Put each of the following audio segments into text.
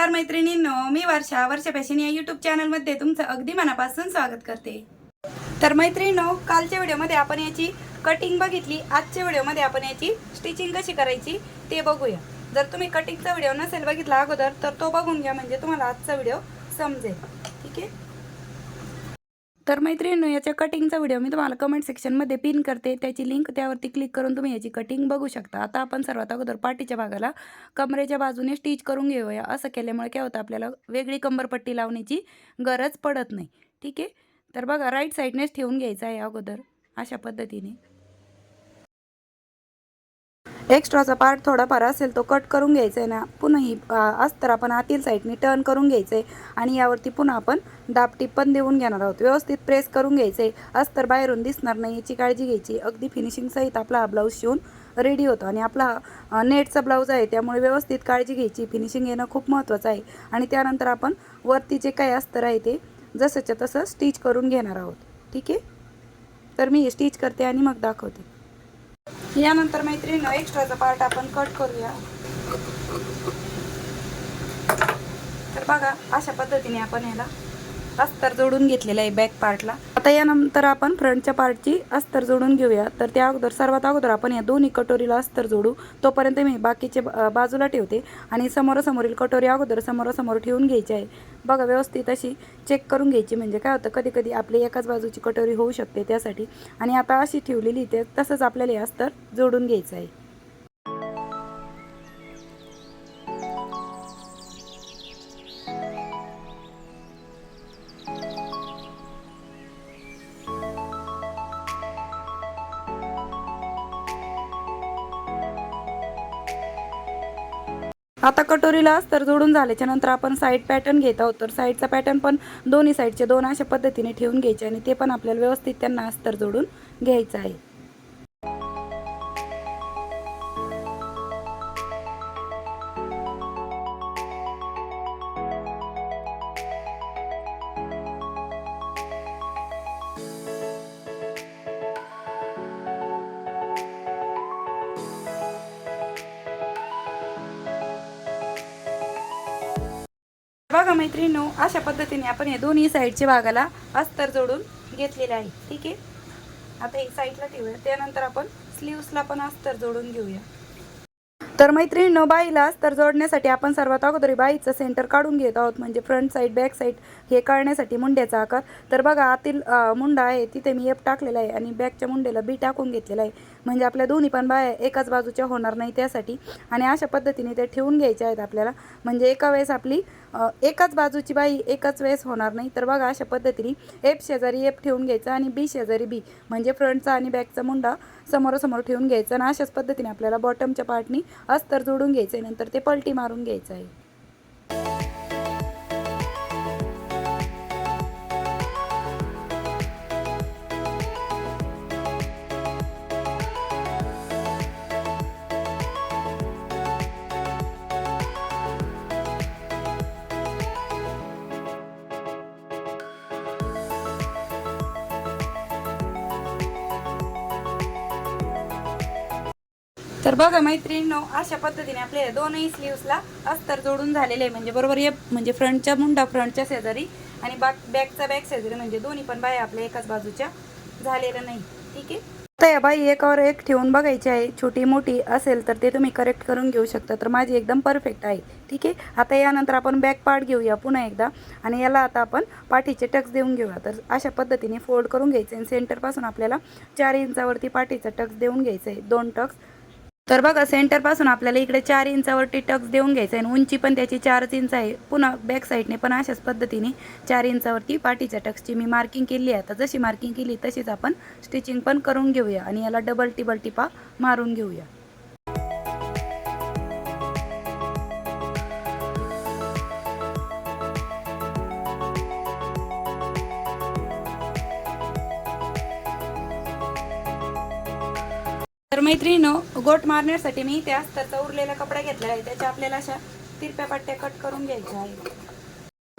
नमस्कार मैत्रिणींनो मी वर्षा वर्षा फॅशन या यूट्यूब चॅनलमध्ये तुमचं अगदी मनापासून स्वागत करते. तर मैत्रिणींनो कालच्या व्हिडिओमध्ये आपण याची कटिंग बघितली आजच्या व्हिडिओमध्ये आपण याची स्टिचिंग कशी करायची ते बघूया. जर तुम्ही कटिंगचा व्हिडिओ नसेल बघितला अगोदर तर तो बघून घ्या म्हणजे तुम्हाला आजचा व्हिडिओ समजेल. ठीक आहे? तर मैत्रिणींनो याच्या कटिंगचा व्हिडिओ मी तुम्हाला कमेंट सेक्शनमध्ये पिन करते. त्याची लिंक त्यावरती क्लिक करून तुम्ही याची कटिंग बघू शकता. आता आपण सर्वात अगोदर पाठीच्या भागाला कमरेच्या बाजूने स्टिच करून घेऊया. असं केल्यामुळे काय होतं आपल्याला वेगळी कंबरपट्टी लावण्याची गरज पडत नाही. ठीक आहे? तर बघा राईट साईडनेच ठेवून घ्यायचं आहे अगोदर. अशा पद्धतीने. एक्स्ट्राचा पार्ट थोडाफार असेल तो कट करून घ्यायचा आहे ना पुन्हा ही अस्तर आपण आतील साईडनी टर्न करून घ्यायचं आहे आणि यावरती पुन्हा आपण दाबटीप पण देऊन घेणार आहोत. व्यवस्थित प्रेस करून घ्यायचं आहे अस्तर बाहेरून दिसणार नाही याची काळजी घ्यायची. अगदी फिनिशिंगसहित आपला हा ब्लाऊज शिवून रेडी होतो आणि आपला नेटचा ब्लाऊज आहे त्यामुळे व्यवस्थित काळजी घ्यायची. फिनिशिंग येणं खूप महत्त्वाचं आहे. आणि त्यानंतर आपण वरती जे काही अस्तर आहे ते जसंच्या तसं स्टिच करून घेणार आहोत. ठीक आहे? तर मी हे स्टिच करते आणि मग दाखवते. यानंतर मैत्रिणीनं एक्स्ट्राचा पार्ट आपण कट करूया. तर बघा अशा पद्धतीने आपण याला अस्तर जोडून घेतलेलं आहे बॅक पार्टला आता यानंतर आपण फ्रंटच्या पार्टची अस्तर जोडून घेऊया. तर त्या अगोदर सर्वात अगोदर आपण या दोन्ही कटोरीला अस्तर जोडू. तोपर्यंत मी बाकीचे बाजूला ठेवते आणि समोरासमोरील कटोरी अगोदर समोरासमोर ठेवून घ्यायची आहे. बघा व्यवस्थित अशी चेक करून घ्यायची. म्हणजे काय होतं कधी कधी आपली एकाच बाजूची कटोरी होऊ शकते त्यासाठी. आणि आता अशी ठेवलेली ते तसंच आपल्याला हे अस्तर जोडून घ्यायचं आहे. आता कटोरीला अस्तर जोडून झाल्याच्यानंतर आपण साईड पॅटर्न घेत आहोत. तर साईडचा पॅटर्न पण दोन्ही साईडचे दोन अशा पद्धतीने ठेवून घ्यायचे आणि ते पण आपल्याला व्यवस्थित त्यांना अस्तर जोडून घ्यायचं आहे. बघा मैत्रिणींनो अशा पद्धतीने आपण हे दोन्ही साईडच्या भागाला अस्तर जोडून घेतलेले आहे. ठीक आहे? आता हे साईडला ठेवूया. त्यानंतर आपण स्लीव्सला पण अस्तर जोडून घेऊया. तर मैत्रिणीनो बाईला अस्तर जोडण्यासाठी आपण सर्वात अगोदर बाईचं सेंटर काढून घेत आहोत. म्हणजे फ्रंट साईड बॅक साईड हे काढण्यासाठी मुंड्याचा आकार. तर बघा आतील मुंडा आहे तिथे मी एप टाकलेला आहे आणि बॅकच्या मुंड्याला बी टाकून घेतलेला आहे. म्हणजे आपल्या दोन्ही पण बाया एकाच बाजूच्या होणार नाही त्यासाठी. आणि अशा पद्धतीने ते ठेवून घ्यायचे आहेत आपल्याला. म्हणजे एका वेळेस आपली एकाच बाजूची बाई एकाच वेळेस होणार नाही. तर बघा अशा पद्धतीने एफ शेजारी एफ ठेवून घ्यायचा आणि बी शेजारी बी म्हणजे फ्रंटचा आणि बॅकचा मुंडा समोरासमोर ठेवून घ्यायचा. आणि अशाच पद्धतीने आपल्याला बॉटमच्या पार्टनी अस्तर जोडून घ्यायचं आहे नंतर ते पलटी मारून घ्यायचं आहे. तर बघा मैत्रिणींनो अशा पद्धतीने आपले दोनही स्लीव्सला अस्तर जोडून झालेले आहे. म्हणजे बरोबर ये म्हणजे फ्रंटच्या मुंडा फ्रंटच्या शेजारी आणि बॅक बॅकचा बॅक शेजारी म्हणजे दोन्ही पण बाया आपल्या एकाच बाजूच्या झालेल्या नाही. ठीक आहे? आता या बाई एकावर एक ठेवून बघायची आहे. छोटी मोठी असेल तर ते तुम्ही करेक्ट करून घेऊ शकता. तर माझी एकदम परफेक्ट आहे. ठीक आहे? आता यानंतर आपण बॅक पार्ट घेऊया पुन्हा एकदा. आणि याला आता आपण पाठीचे टक्स देऊन घेऊया. तर अशा पद्धतीने फोल्ड करून घ्यायचे आणि सेंटरपासून आपल्याला चार इंचावरती पाठीचा टक्स देऊन घ्यायचं आहे. दोन टक्स तर बघा सेंटरपासून आपल्याला इकडे चार इंचावरती टक्स देऊन घ्यायचं आहे आणि उंची पण त्याची चारच इंच आहे. पुन्हा बॅक साईडने पण अशाच पद्धतीने चार इंचावरती पाठीच्या टक्सची मी मार्किंग केली आहे. आता जशी मार्किंग केली तशीच आपण स्टिचिंग पण करून घेऊया आणि याला डबल टिबल टिपा मारून घेऊया. तर मैत्रिणीनो गोट मारण्यासाठी मी त्या अस्तरचा उरलेला कपडा घेतलेला आहे. त्याच्या आपल्याला अशा तिरप्या पट्ट्या कट करून घ्यायच्या आहेत.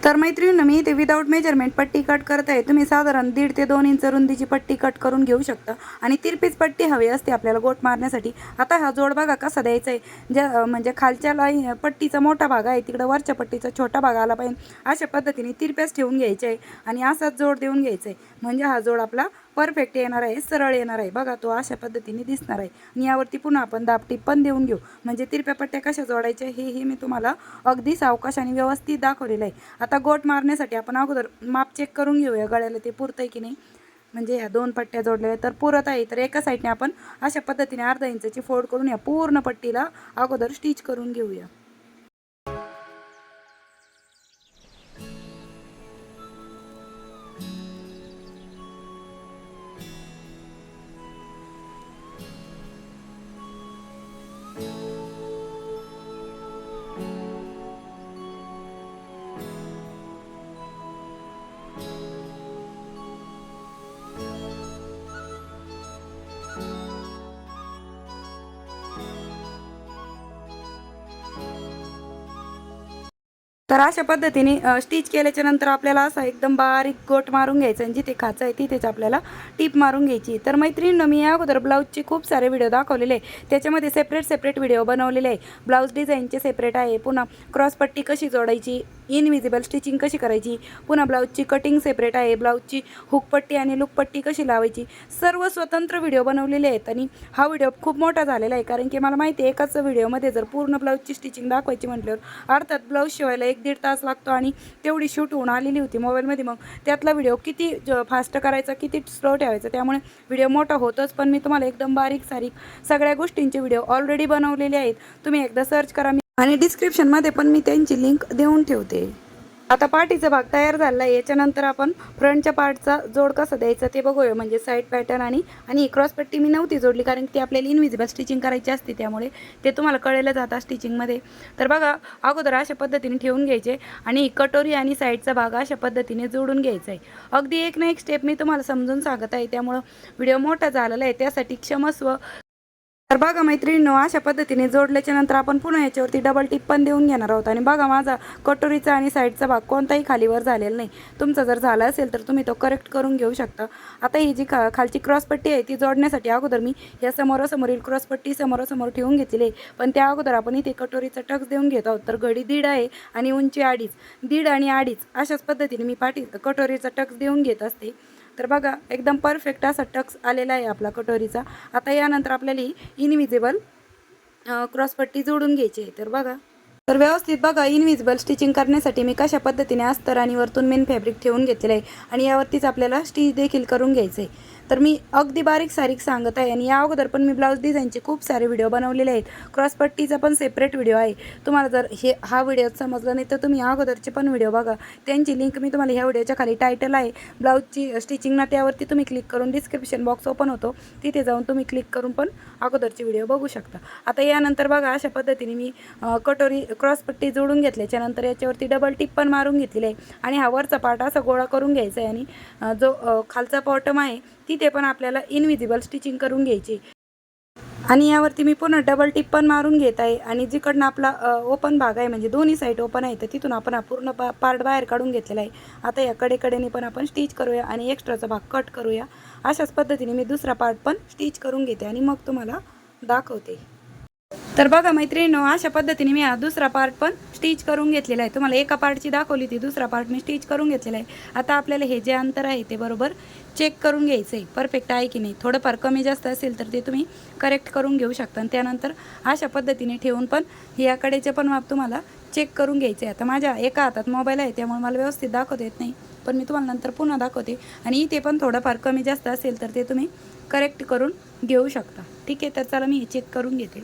तर मैत्रिणींनो मी इथे विदाऊट मेजरमेंट पट्टी कट करत आहे. तुम्ही साधारण दीड ते दोन इंच रुंदीची पट्टी कट करून घेऊ शकता. आणि तिरपीच पट्टी हवी असते आपल्याला गोट मारण्यासाठी. आता हा जोड बघा कसा द्यायचा आहे? ज्या म्हणजे खालच्या लाई पट्टीचा मोठा भाग आहे तिकडं वरच्या पट्टीचा छोटा भाग आला पाहिजे. अशा पद्धतीने तिरप्याच ठेवून घ्यायचे आहे. आणि असाच जोड देऊन घ्यायचा आहे. म्हणजे हा जोड आपला परफेक्ट येणार आहे सरळ येणार आहे. बघा तो अशा पद्धतीने दिसणार आहे. आणि यावरती पुन्हा आपण दापटी पण देऊन घेऊ. म्हणजे तिरप्या पट्ट्या कशा जोडायच्या हे हे मी तुम्हाला अगदी सावकाशाने व्यवस्थित दाखवलेलं आहे. आता गोट मारण्यासाठी आपण अगोदर माप चेक करून घेऊया गळ्याला ते पुरतं आहे की नाही. म्हणजे ह्या दोन पट्ट्या जोडलेल्या तर पुरत आहे तर एका साईडने आपण अशा पद्धतीने अर्धा इंचाची फोड करून या पूर्ण पट्टीला अगोदर स्टिच करून घेऊया. तर अशा पद्धतीने स्टिच केल्याच्यानंतर आपल्याला असा एकदम बारीक गोट मारून घ्यायचा आणि जिथे खाचं आहे तिथेच आपल्याला टीप मारून घ्यायची. तर मैत्रिणीनं मी या अगोदर ब्लाऊजचे खूप सारे व्हिडिओ दाखवलेले आहे. त्याच्यामध्ये सेपरेट सेपरेट व्हिडिओ बनवलेले आहे. ब्लाऊज डिझाईनचे सेपरेट आहे. पुन्हा क्रॉसपट्टी कशी जोडायची इनविजिबल स्टिचिंग कशी करायची? पुन्हा ब्लाऊजची कटिंग सेपरेट आहे. ब्लाऊजची हुकपट्टी आणि लुकपट्टी कशी लावायची? सर्व स्वतंत्र व्हिडिओ बनवलेले आहेत आणि हा व्हिडिओ खूप मोठा झालेला आहे. कारण की मला माहिती आहे एकाच व्हिडिओमध्ये जर पूर्ण ब्लाऊजची स्टिचिंग दाखवायची म्हटल्यावर अर्थात ब्लाऊज शिवायला एक दीड तास लागतो आणि तेवढी शूट होऊन आलेली होती मोबाईलमध्ये मग त्यातला व्हिडिओ किती फास्ट करायचा किती स्लो ठेवायचा त्यामुळे व्हिडिओ मोठा होतोच. पण मी तुम्हाला एकदम बारीक सारीक सगळ्या गोष्टींचे व्हिडिओ ऑलरेडी बनवलेले आहेत. तुम्ही एकदा सर्च करा. मी आणि डिस्क्रिप्शनमध्ये पण मी त्यांची लिंक देऊन ठेवते. आता पाठीचा भाग तयार झाला. आहे याच्यानंतर आपण फ्रंटच्या पार्टचा जोड कसा द्यायचा ते बघूया. म्हणजे साईड पॅटर्न आणि आणि क्रॉस पट्टी मी नव्हती जोडली कारण ती आपल्याला इनविजिबल स्टिचिंग करायची असते. त्यामुळे ते तुम्हाला कळलं जातं स्टिचिंगमध्ये तर बघा अगोदर अशा पद्धतीने ठेवून घ्यायचे आणि कटोरी आणि साईडचा भाग अशा पद्धतीने जोडून घ्यायचा आहे अगदी एक ना एक स्टेप मी तुम्हाला समजून सांगत आहे. त्यामुळं व्हिडिओ मोठा झालेला आहे. त्यासाठी क्षमस्व तर बघा मैत्रिणींनो अशा पद्धतीने जोडल्याच्या नंतर आपण पुन्हा याच्यावरती डबल टिप पण देऊन घेणार आहोत. आणि बघा माझा कटोरीचा आणि साईडचा भाग कोणताही खालीवर झालेला नाही. तुमचा जर झाला असेल तर तुम्ही तो करेक्ट करून घेऊ शकता. आता ही जी खा खालची क्रॉसपट्टी आहे ती जोडण्यासाठी अगोदर मी या समोरासमोरील क्रॉसपट्टी समोरासमोर ठेवून घेतलेली आहे. पण त्या अगोदर आपण इथे कटोरीचा टक्स देऊन घेत आहोत. तर घडी दीड आहे आणि उंची अडीच. दीड आणि अडीच अशाच पद्धतीने मी पाठी कटोरीचा टक्स देऊन घेत असते. तर बघा एकदम परफेक्ट असा टक्स आलेला आहे आपला कटोरीचा. आता यानंतर आपल्याला ही इनविजिबल क्रॉसपट्टी जोडून घ्यायची आहे. तर बघा. तर व्यवस्थित बघा इनविजिबल स्टिचिंग करण्यासाठी मी कशा पद्धतीने अस्तर आणि वरतून मेन फॅब्रिक ठेवून घेतलेलं आहे. आणि यावरतीच आपल्याला स्टिच देखील करून घ्यायचं आहे. तर मी अगदी बारीक सारीक सांगत आहे आणि या अगोदर पण मी ब्लाऊज डिझाईनचे खूप सारे व्हिडिओ बनवलेले आहेत. क्रॉसपट्टीचा पण सेपरेट व्हिडिओ आहे. तुम्हाला जर हे हा व्हिडिओ समजला नाही तर तुम्ही या अगोदरचे पण व्हिडिओ बघा. त्यांची लिंक मी तुम्हाला ह्या व्हिडिओच्या खाली टायटल आहे. ब्लाऊजची स्टिचिंग ना त्यावरती तुम्ही क्लिक करून डिस्क्रिप्शन बॉक्स ओपन होतो. तिथे जाऊन तुम्ही क्लिक करून पण अगोदरचे व्हिडिओ बघू शकता. आता यानंतर बघा अशा पद्धतीने मी कटोरी क्रॉसपट्टी जोडून घेतल्याच्यानंतर याच्यावरती डबल टिप पण मारून घेतलेली आहे. आणि हा वरचा पार्ट असा गोळा करून घ्यायचा आहे आणि जो खालचा बॉटम आहे तिथे पण आपल्याला इनविजिबल स्टिचिंग करून घ्यायची. आणि यावरती मी पुन्हा डबल टिप पण मारून घेत आहे. आणि जिकडनं आपला ओपन भाग आहे म्हणजे दोन्ही साईड ओपन आहे तर तिथून आपण हा पूर्ण पा पार्ट बाहेर काढून घेतलेला आहे. आता या कडेकडेने पण आपण स्टिच करूया आणि एक्स्ट्राचा भाग कट करूया. अशाच पद्धतीने मी दुसरा पार्ट पण स्टिच करून घेते आणि मग तुम्हाला दाखवते. तर बघा मैत्रिणीनो अशा पद्धतीने मी हा दुसरा पार्ट पण स्टिच करून घेतलेला आहे. तुम्हाला एका पार्टची दाखवली ती दुसरा पार्ट मी स्टिच करून घेतलेला आहे. आता आपल्याला हे जे अंतर आहे ते बरोबर चेक करून घ्यायचं आहे परफेक्ट आहे की नाही? थोडंफार कमी जास्त असेल तर ते तुम्ही करेक्ट करून घेऊ शकता. आणि त्यानंतर अशा पद्धतीने ठेवून पण याकडेचे पण माप तुम्हाला चेक करून घ्यायचे आहे आता माझ्या एका हातात मोबाईल आहे त्यामुळे मला व्यवस्थित दाखवता येत नाही. पण मी तुम्हाला नंतर पुन्हा दाखवते. आणि इथे पण थोडंफार कमी जास्त असेल तर ते तुम्ही करेक्ट करून घेऊ शकता. ठीक आहे तर चला मी हे चेक करून घेते.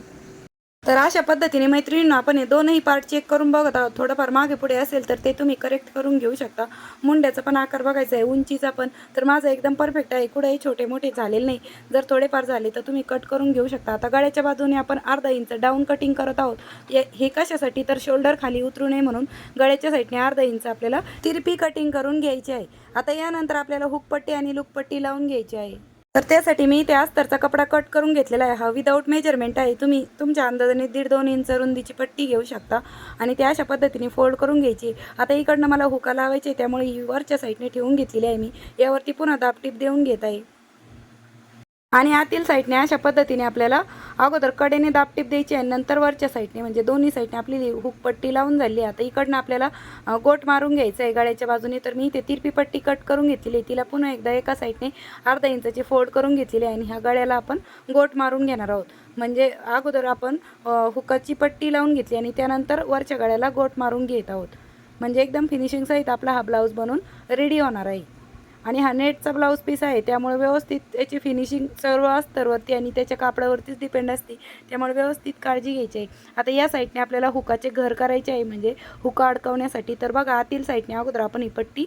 तर अशा पद्धतीने मैत्रिणींना आपण हे दोनही पार्ट चेक करून बघत आहोत. थोडंफार मागे पुढे असेल तर ते तुम्ही करेक्ट करून घेऊ शकता. मुंड्याचा पण आकार बघायचा आहे उंचीचा पण. तर माझा एकदम परफेक्ट आहे. कुठेही छोटे मोठे झालेले नाही. जर थोडेफार झाले तर तुम्ही कट करून घेऊ शकता. आता गळ्याच्या बाजूने आपण अर्धा इंच डाऊन कटिंग करत आहोत. ये- हे कशासाठी? तर शोल्डर खाली उतरू नये म्हणून गळ्याच्या साईडने अर्धा इंच आपल्याला तिरपी कटिंग करून घ्यायची आहे. आता यानंतर आपल्याला हुकपट्टी आणि लुकपट्टी लावून घ्यायची आहे. तर त्यासाठी मी त्या अस्तरचा कपडा कट करून घेतलेला आहे. हा विदाऊट मेजरमेंट आहे. तुम्ही तुमच्या अंदाजाने दीड दोन इंच रुंदीची पट्टी घेऊ शकता आणि त्या अशा पद्धतीने फोल्ड करून घ्यायची. आता इकडनं मला हुका लावायची आहे, त्यामुळे ही वरच्या साईडने ठेवून घेतलेली आहे मी. यावरती पुन्हा दापटीप देऊन घेत आहे. आणि आतील साईडने अशा पद्धतीने आपल्याला अगोदर कडेने दापटीप द्यायची आहे नंतर वरच्या साईडने म्हणजे दोन्ही साईडने आपली हुक पट्टी लावून झाली. आहे आता इकडनं आपल्याला गोट मारून घ्यायचं आहे गळ्याच्या बाजूने. तर मी इथे तिरपी पट्टी कट करून घेतलेली आहे. तिला पुन्हा एकदा एका साईडने अर्धा इंचाची फोल्ड करून घेतलेली आहे आणि ह्या गळ्याला आपण गोट मारून घेणार आहोत. म्हणजे अगोदर आपण हुकाची पट्टी लावून घेतली आणि त्यानंतर वरच्या गळ्याला गोट मारून घेत आहोत. म्हणजे एकदम फिनिशिंगसहित आपला हा ब्लाऊज बनून रेडी होणार आहे. आणि हा नेटचा ब्लाऊज पीस आहे त्यामुळे व्यवस्थित त्याची फिनिशिंग सर्व अस्तरवरती आणि त्याच्या कापडावरतीच डिपेंड असते त्यामुळे व्यवस्थित काळजी घ्यायची आहे. आता या साईडने आपल्याला हुकाचे घर करायचे आहे म्हणजे हुका अडकवण्यासाठी. तर बघा आतील साईडने अगोदर आपण ही पट्टी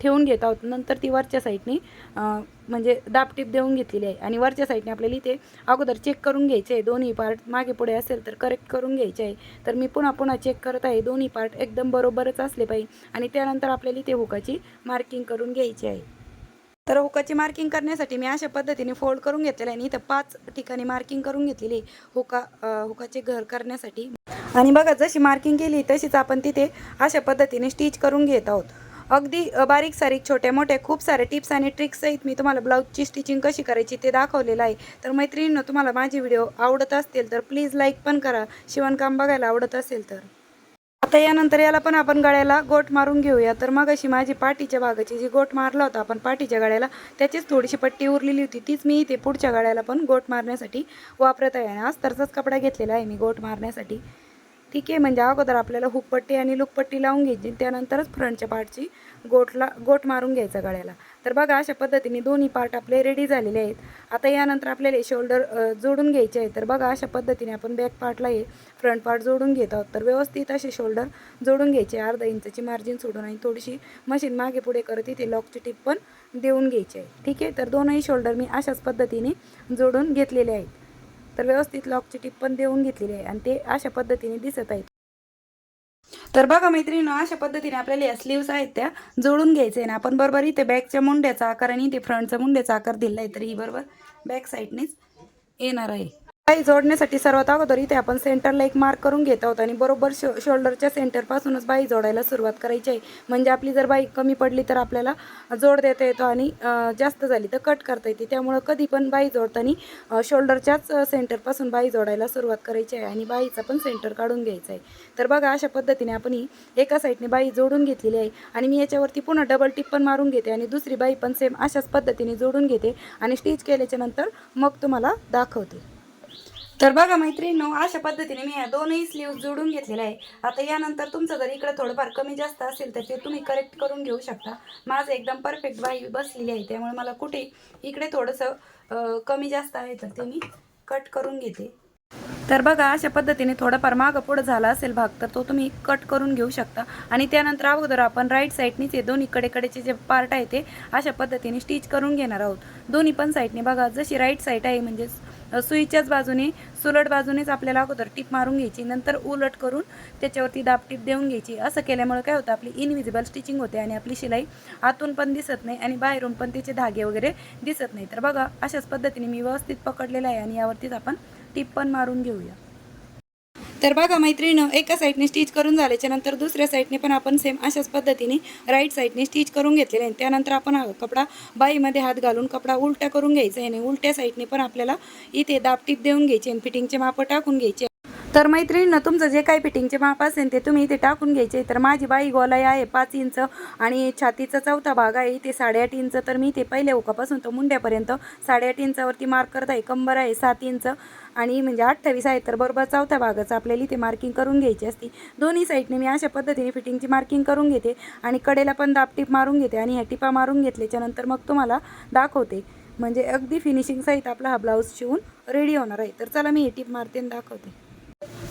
ठेवून घेत आहोत. नंतर ती वरच्या साईडने म्हणजे दापटीप देऊन घेतलेली आहे. आणि वरच्या साईडने आपल्याला इथे अगोदर चेक करून घ्यायचे आहे. दोन्ही पार्ट मागे पुढे असेल तर करेक्ट करून घ्यायचे आहे. तर मी पुन्हा पुन्हा चेक करत आहे. दोन्ही पार्ट एकदम बरोबरच असले पाहिजे. आणि त्यानंतर आपल्याला इथे हुकाची मार्किंग करून घ्यायची आहे. तर हुकाची मार्किंग करण्यासाठी मी अशा पद्धतीने फोल्ड करून घेतलेलं आहे. आणि इथं पाच ठिकाणी मार्किंग करून घेतलेली आहे. हुका हुकाचे घर करण्यासाठी. आणि बघा जशी मार्किंग केली तशीच आपण तिथे अशा पद्धतीने स्टिच करून घेत आहोत. अगदी बारीक सारीक छोट्या मोठ्या खूप सारे टिप्स आणि ट्रिक्ससहित मी तुम्हाला ब्लाऊजची स्टिचिंग कशी करायची ते दाखवलेलं आहे. तर मैत्रिणींनो तुम्हाला माझे व्हिडिओ आवडत असतील तर प्लीज लाईक पण करा. शिवणकाम बघायला आवडत असेल तर. आता यानंतर याला पण आपण गळ्याला गोट मारून घेऊया. तर मग अशी माझी पाठीच्या भागाची जी गोट मारला होता आपण पाठीच्या गळ्याला त्याचीच थोडीशी पट्टी उरलेली होती. तीच मी इथे पुढच्या गळ्याला पण गोट मारण्यासाठी वापरत आहे. आणि अस्तरचाच कपडा घेतलेला आहे मी गोट मारण्यासाठी. ठीक आहे म्हणजे अगोदर आपल्याला हुकपट्टी आणि लुकपट्टी लावून घ्यायची त्यानंतरच फ्रंटच्या पार्टची गोटला गोट मारून घ्यायचा गळ्याला. तर बघा अशा पद्धतीने दोन्ही पार्ट आपले रेडी झालेले आहेत. आता यानंतर आपल्याला शोल्डर जोडून घ्यायचे आहे तर बघा अशा पद्धतीने आपण बॅक पार्टला हे फ्रंट पार्ट जोडून घेत आहोत. तर व्यवस्थित असे शोल्डर जोडून घ्यायचे अर्धा इंचची मार्जिन सोडून आणि थोडीशी मशीन मागे पुढे करत इथे लॉकची टिप पण देऊन घ्यायची आहे. ठीक आहे तर दोनही शोल्डर मी अशाच पद्धतीने जोडून घेतलेले आहेत. तर व्यवस्थित लॉकची टिप पण देऊन घेतलेली आहे. आणि ते अशा पद्धतीने दिसत आहेत. तर बघा मैत्रिणी अशा पद्धतीने आपल्याला या स्लीव्स आहेत त्या जोडून घ्यायचे आहे ना आपण बरोबर इथे बॅकच्या मुंड्याचा आकार आणि इथे फ्रंटचा मुंड्याचा आकार दिला आहे तर ही बरोबर बॅक साईडनेच येणार आहे. बाई जोडण्यासाठी सर्वात अगोदर इथे आपण सेंटरला एक मार्क करून घेत आहोत आणि बरोबर शो शोल्डरच्या सेंटरपासूनच बाई जोडायला सुरुवात करायची आहे. म्हणजे आपली जर बाई कमी पडली तर आपल्याला जोड देता येतो आणि जास्त झाली तर कट करता येते. त्यामुळं कधी पण बाई जोडताना शोल्डरच्याच सेंटरपासून बाई जोडायला सुरुवात करायची आहे आणि बाईचा पण सेंटर काढून घ्यायचा आहे. तर बघा अशा पद्धतीने आपण ही एका साईडने बाई जोडून घेतलेली आहे आणि मी याच्यावरती पुन्हा डबल टिप पण मारून घेते आणि दुसरी बाई पण सेम अशाच पद्धतीने जोडून घेते आणि स्टिच केल्याच्यानंतर मग तुम्हाला दाखवते. तर बघा मैत्रिणींनो अशा पद्धतीने मी या दोनही स्लीव्ह जोडून घेतलेल्या आहे. आता यानंतर तुमचं जर इकडे थोडंफार कमी जास्त असेल तर ते तुम्ही करेक्ट करून घेऊ शकता. माझं एकदम परफेक्ट बाई बसलेली आहे त्यामुळे मला कुठे इकडे थोडंसं कमी जास्त आहे तर ते मी कट करून घेते. तर बघा अशा पद्धतीने थोडाफार मागं पुढं झाला असेल भाग तर तो तुम्ही कट करून घेऊ शकता. आणि त्यानंतर अगोदर आपण राईट साईडनीच हे दोन्ही कडेकडेचे जे पार्ट आहे ते अशा पद्धतीने स्टिच करून घेणार आहोत. दोन्ही पण साईडने बघा जशी राईट साईड आहे म्हणजेच सुईच्याच बाजूने सुलट बाजूनेच आपल्याला अगोदर टीप मारून घ्यायची नंतर उलट करून त्याच्यावरती दाबटीप देऊन घ्यायची. असं केल्यामुळे काय होतं आपली इनविजिबल स्टिचिंग होते आणि आपली शिलाई आतून पण दिसत नाही आणि बाहेरून पण त्याचे धागे वगैरे दिसत नाही. तर बघा अशाच पद्धतीने मी व्यवस्थित पकडलेलं आहे आणि यावरतीच आपण टीप पण मारून घेऊया. तर बघा मैत्रिणीनं एका साईडने स्टिच करून झाल्याच्यानंतर दुसऱ्या साईडने पण आपण सेम अशाच पद्धतीने राईट साईडने स्टिच करून घेतलेले आहे त्यानंतर आपण हा कपडा बाईमध्ये हात घालून कपडा उलटा करून घ्यायचा आहे आणि उलट्या साईडने पण आपल्याला इथे दाबटीप देऊन घ्यायची आणि फिटिंगचे मापं टाकून घ्यायचे तर मैत्रिणीनं तुमचं जे काही फिटिंगचे माप असेल ते तुम्ही इथे टाकून घ्यायचे. तर माझी बाई गोलाई आहे पाच इंच आणि छातीचा चौथा भाग आहे. इथे साडेआठ इंच तर मी इथे पहिल्या उकापासून तर मुंड्यापर्यंत साडेआठ इंचावरती मार्क करत आहे. कंबर आहे सात इंच आणि म्हणजे अठ्ठावीस आहे तर बरोबर चौथ्या भागाचं आपल्याला इथे मार्किंग करून घ्यायची असती. दोन्ही साईडने मी अशा पद्धतीने फिटिंगची मार्किंग करून घेते आणि कडेला पण दाबटीप मारून घेते आणि ह्या टिपा मारून घेतल्याच्यानंतर मग तुम्हाला दाखवते. म्हणजे अगदी फिनिशिंग सहित आपला हा ब्लाऊज शिवून रेडी होणार आहे. तर चला मी हे टिप मारते आणि दाखवते.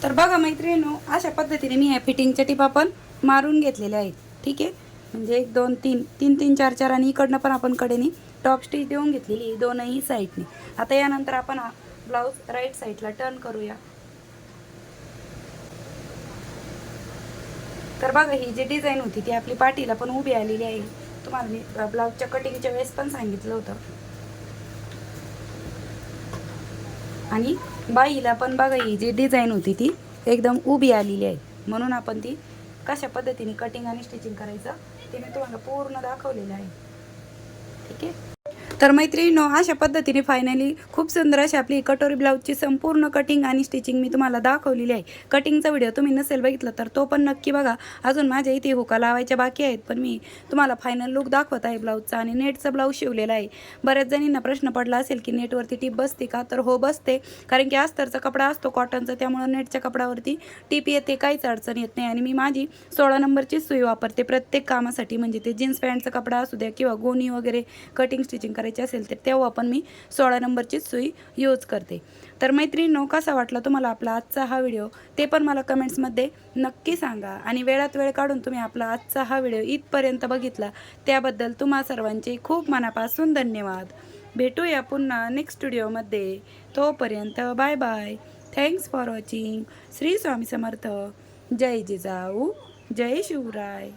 तर बघा मैत्रिणीनो अशा पद्धतीने मी ह्या फिटिंगच्या टिपा पण मारून घेतलेल्या आहेत. ठीक आहे? म्हणजे एक दोन तीन तीन तीन चार चार आणि इकडनं पण आपण कडेने टॉप स्टिच देऊन घेतलेली आहे दोनही साईडने. आता यानंतर आपण हा ब्लाऊज राईट साईडला टर्न करूया. तर बघा ही जी डिझाईन होती ती आपली पाठीला पण उभी आलेली आहे. तुम्हाला मी ब्लाऊजच्या कटिंगच्या वेळेस पण सांगितलं होतं. आणि बाईला पण बघा ही जी डिझाईन होती ती एकदम उभी आलेली आहे. म्हणून आपण ती कशा पद्धतीने कटिंग आणि स्टिचिंग करायचं ते मी तुम्हाला पूर्ण दाखवलेलं आहे. ठीक आहे? तर मैत्रिणीनो अशा पद्धतीने फायनली खूप सुंदर अशी आपली कटोरी ब्लाऊजची संपूर्ण कटिंग आणि स्टिचिंग मी तुम्हाला दाखवलेली आहे. कटिंगचा व्हिडिओ तुम्ही नसेल बघितला तर तो पण नक्की बघा. अजून माझ्या इथे हुका लावायच्या बाकी आहेत पण मी तुम्हाला फायनल लुक दाखवत आहे ब्लाऊजचा आणि नेटचा ब्लाऊज शिवलेला आहे. बऱ्याच जणींना प्रश्न पडला असेल की नेटवरती टीप बसते का? तर हो बसते. कारण की अस्तरचा कपडा असतो कॉटनचा त्यामुळं नेटच्या कपड्यावरती टीप येते काहीच अडचण येत नाही. आणि मी माझी सोळा नंबरची सुई वापरते प्रत्येक कामासाठी. म्हणजे ते जीन्स पॅन्टचा कपडा असू द्या किंवा गोणी वगैरे कटिंग स्टिचिंग करायची असेल तर तेव्हा पण मी सोळा नंबरचीच सुई यूज करते. तर मैत्रिणींनो कसा वाटला तुम्हाला आपला आजचा हा व्हिडिओ ते पण मला कमेंट्समध्ये नक्की सांगा. आणि वेळात वेळ काढून तुम्ही आपला आजचा हा व्हिडिओ इथपर्यंत बघितला. त्याबद्दल तुम्हा सर्वांचे खूप मनापासून धन्यवाद. भेटूया पुन्हा नेक्स्ट स्टुडिओमध्ये तोपर्यंत bye bye thanks for watching Shri Swami Samarth. जय जिजाऊ. जय शिवराय.